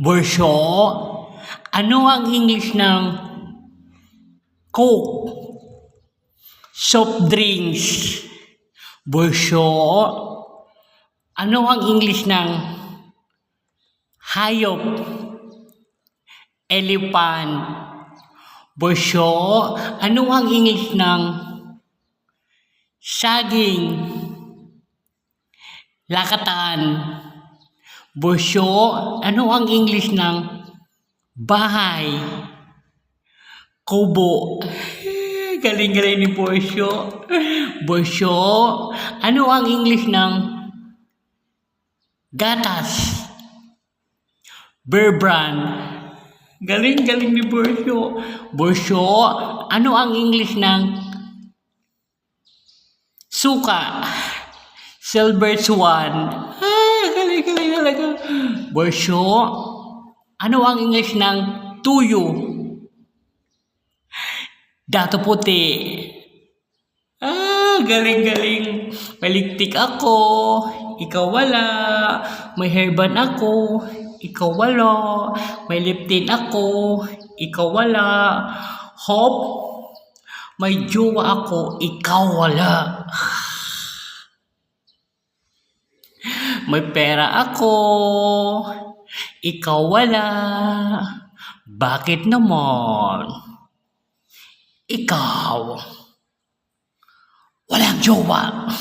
Borsyo. Ano ang English ng Coke? Soft drinks. Borsyo. Ano ang English ng hayop? Elephant. Borsyo. Ano ang English ng saging? Lakatan. Borsyo. Ano ang English ng bahay? Kubo. Galing-galing ni Borsyo. Borsyo. Ano ang English ng gatas? Bear brand. Galing-galing ni Borsyo. Borsyo. Ano ang English ng suka? Silver Swan. Ah, galing-galing talaga. Borsyo. Ano ang English ng tuyo? Dato puti. Ah, galing-galing. Paliktik ako. Ikaw wala. May hairband ako. Ikaw wala. May lip tint ako. Ikaw wala. Hop. May jowa ako. Ikaw wala. May pera ako. Ikaw wala. Bakit naman? Ikaw. Walang jowa.